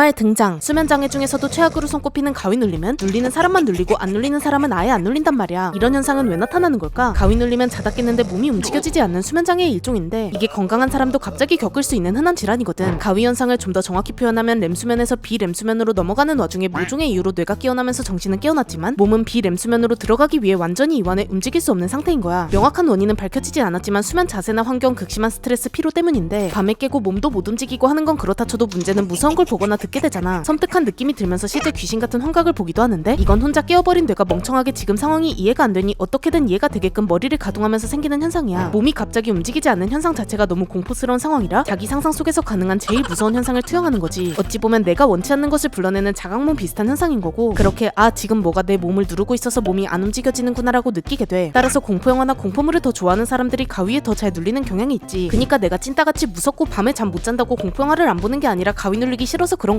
드라마의 등장. 수면 장애 중에서도 최악으로 손꼽히는 가위 눌림은 눌리는 사람만 눌리고 안 눌리는 사람은 아예 안 눌린단 말이야. 이런 현상은 왜 나타나는 걸까? 가위 눌리면 자다 깼는데 몸이 움직여지지 않는 수면 장애의 일종인데 이게 건강한 사람도 갑자기 겪을 수 있는 흔한 질환이거든. 가위 현상을 좀 더 정확히 표현하면 렘수면에서 비렘수면으로 넘어가는 와중에 모종의 이유로 뇌가 깨어나면서 정신은 깨어났지만 몸은 비렘수면으로 들어가기 위해 완전히 이완해 움직일 수 없는 상태인 거야. 명확한 원인은 밝혀지지 않았지만 수면 자세나 환경 극심한 스트레스 피로 때문인데 밤에 깨고 몸도 못 움직이고 하는 건 그렇다 쳐도 문제는 무서운 걸 보거나 듣게 되잖아. 섬뜩한 느낌이 들면서 실제 귀신 같은 환각을 보기도 하는데 이건 혼자 깨어버린 뇌가 멍청하게 지금 상황이 이해가 안 되니 어떻게든 이해가 되게끔 머리를 가동하면서 생기는 현상이야. 몸이 갑자기 움직이지 않는 현상 자체가 너무 공포스러운 상황이라 자기 상상 속에서 가능한 제일 무서운 현상을 투영하는 거지. 어찌 보면 내가 원치 않는 것을 불러내는 자각몽 비슷한 현상인 거고 그렇게 아 지금 뭐가 내 몸을 누르고 있어서 몸이 안 움직여지는구나라고 느끼게 돼. 따라서 공포 영화나 공포물을 더 좋아하는 사람들이 가위에 더 잘 눌리는 경향이 있지. 그니까 내가 찐따같이 무섭고 밤에 잠 못 잔다고 공포 영화를 안 보는 게 아니라 가위 눌리기 싫어서 그런